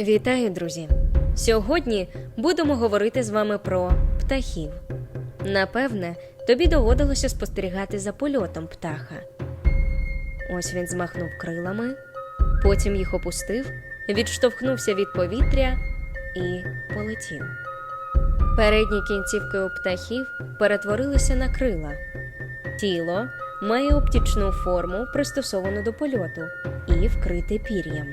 Вітаю, друзі! Сьогодні будемо говорити з вами про птахів. Напевне, тобі доводилося спостерігати за польотом птаха. Ось він змахнув крилами, потім їх опустив, відштовхнувся від повітря і полетів. Передні кінцівки у птахів перетворилися на крила. Тіло має оптічну форму, пристосовану до польоту, і вкрите пір'ям.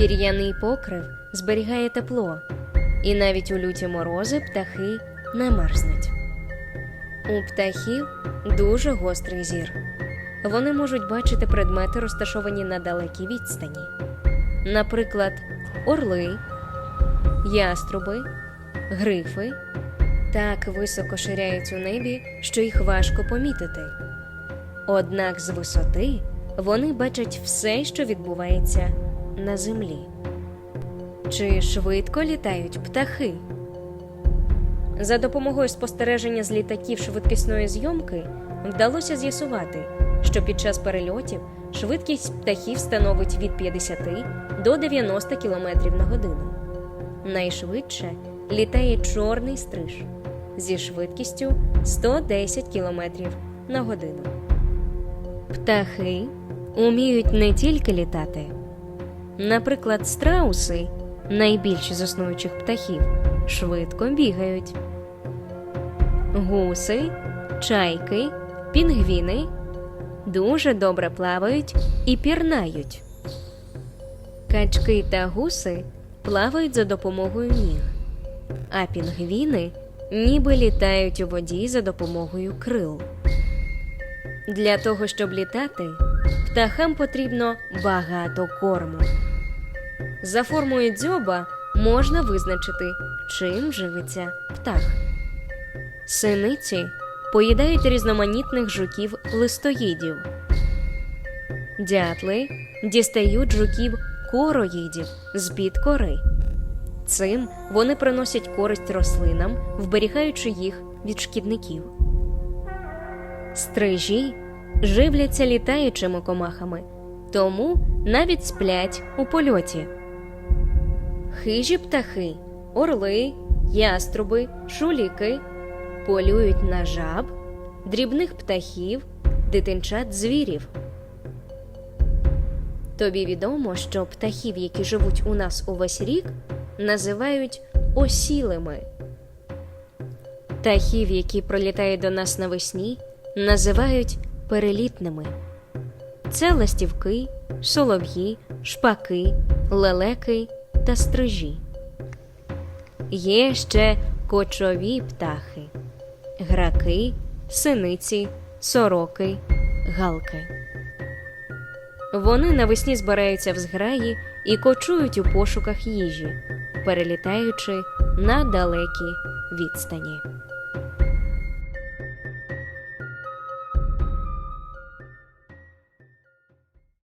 Пір'яний покрив зберігає тепло, і навіть у люті морози птахи не мерзнуть. У птахів дуже гострий зір. Вони можуть бачити предмети, розташовані на далекій відстані. Наприклад, орли, яструби, грифи так високо ширяють у небі, що їх важко помітити. Однак з висоти вони бачать все, що відбувається на землі. Чи швидко літають птахи? За допомогою спостереження з літаків швидкісної зйомки вдалося з'ясувати, що під час перельотів швидкість птахів становить від 50 до 90 км на годину. Найшвидше літає чорний стриж зі швидкістю 110 км на годину. Птахи уміють не тільки літати. Наприклад, страуси, найбільші з існуючих птахів, швидко бігають. Гуси, чайки, пінгвіни дуже добре плавають і пірнають. Качки та гуси плавають за допомогою ніг, а пінгвіни ніби літають у воді за допомогою крил. Для того, щоб літати, птахам потрібно багато корму. За формою дзьоба можна визначити, чим живиться птах. Синиці поїдають різноманітних жуків листоїдів. Дятли дістають жуків короїдів з під кори. Цим вони приносять користь рослинам, вберігаючи їх від шкідників. Стрижі живляться літаючими комахами, тому навіть сплять у польоті. Хижі птахи, орли, яструби, шуліки полюють на жаб, дрібних птахів, дитинчат звірів. Тобі відомо, що птахів, які живуть у нас увесь рік, називають осілими. Птахів, які пролітають до нас навесні, називають перелітними. Це ластівки, солов'ї, шпаки, лелеки та стрижі. Є ще кочові птахи, граки, синиці, сороки, галки. Вони навесні збираються в зграї і кочують у пошуках їжі, перелітаючи на далекі відстані.